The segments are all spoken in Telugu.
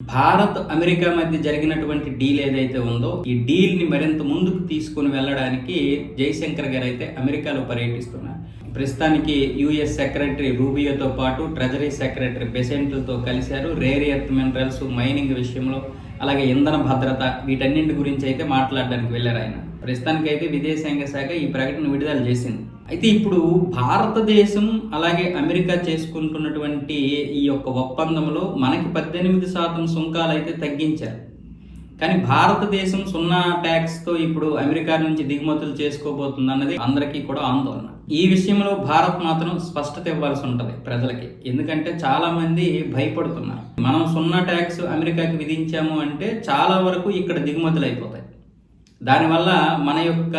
భారత్ అమెరికా మధ్య జరిగినటువంటి డీల్ ఏదైతే ఉందో ఈ డీల్ని మరింత ముందుకు తీసుకుని వెళ్ళడానికి జయశంకర్ గారు అయితే అమెరికాలో పర్యటిస్తున్నారు. ప్రస్తుతానికి యుఎస్ సెక్రటరీ రూబియోతో పాటు ట్రెజరీ సెక్రటరీ బెసెంట్లతో కలిశారు. రేర్ ఎర్త్ మినరల్స్ మైనింగ్ విషయంలో అలాగే ఇంధన భద్రత వీటన్నింటి గురించి అయితే మాట్లాడడానికి వెళ్ళారు ఆయన. ప్రస్తుతానికైతే విదేశాంగ శాఖ ఈ ప్రకటన విడుదల చేసింది. అయితే ఇప్పుడు భారతదేశం అలాగే అమెరికా చేసుకుంటున్నటువంటి ఈ యొక్క ఒప్పందంలో మనకి పద్దెనిమిది శాతం సుంకాలు అయితే తగ్గించారు. కానీ భారతదేశం సున్నా ట్యాక్స్తో ఇప్పుడు అమెరికా నుంచి దిగుమతులు చేసుకోబోతుంది అన్నది అందరికీ కూడా ఆందోళన. ఈ విషయంలో భారత్ మాత్రం స్పష్టత ఇవ్వాల్సి ఉంటుంది ప్రజలకి. ఎందుకంటే చాలా మంది భయపడుతున్నారు. మనం సున్నా ట్యాక్స్ అమెరికాకి విధించాము అంటే చాలా వరకు ఇక్కడ దిగుమతులు అయిపోతాయి. దానివల్ల మన యొక్క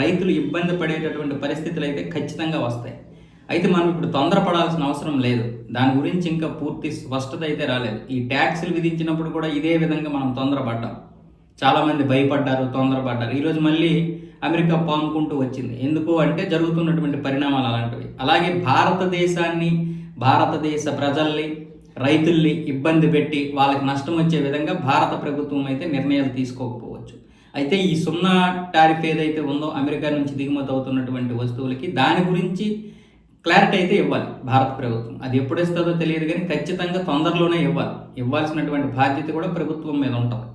రైతులు ఇబ్బంది పడేటటువంటి పరిస్థితులు అయితే ఖచ్చితంగా వస్తాయి. అయితే మనం ఇప్పుడు తొందరపడాల్సిన అవసరం లేదు. దాని గురించి ఇంకా పూర్తి స్పష్టత అయితే రాలేదు. ఈ ట్యాక్సులు విధించినప్పుడు కూడా ఇదే విధంగా మనం తొందరపడ్డాం. చాలామంది భయపడ్డారు తొందరపడ్డారు. ఈరోజు మళ్ళీ అమెరికా పాముకుంటూ వచ్చింది. ఎందుకు అంటే జరుగుతున్నటువంటి పరిణామాలు అలాంటివి. అలాగే భారతదేశాన్ని భారతదేశ ప్రజల్ని రైతుల్ని ఇబ్బంది పెట్టి వాళ్ళకి నష్టం వచ్చే విధంగా భారత ప్రభుత్వం అయితే నిర్ణయాలు తీసుకోకపోవచ్చు. అయితే ఈ సున్నా టారిఫ్ ఏదైతే ఉందో అమెరికా నుంచి దిగుమతి అవుతున్నటువంటి వస్తువులకి దాని గురించి క్లారిటీ అయితే ఇవ్వాలి భారత ప్రభుత్వం. అది ఎప్పుడు ఇస్తుందో తెలియదు కానీ ఖచ్చితంగా తొందరలోనే ఇవ్వాలి. ఇవ్వాల్సినటువంటి బాధ్యత కూడా ప్రభుత్వం మీద ఉంటుంది.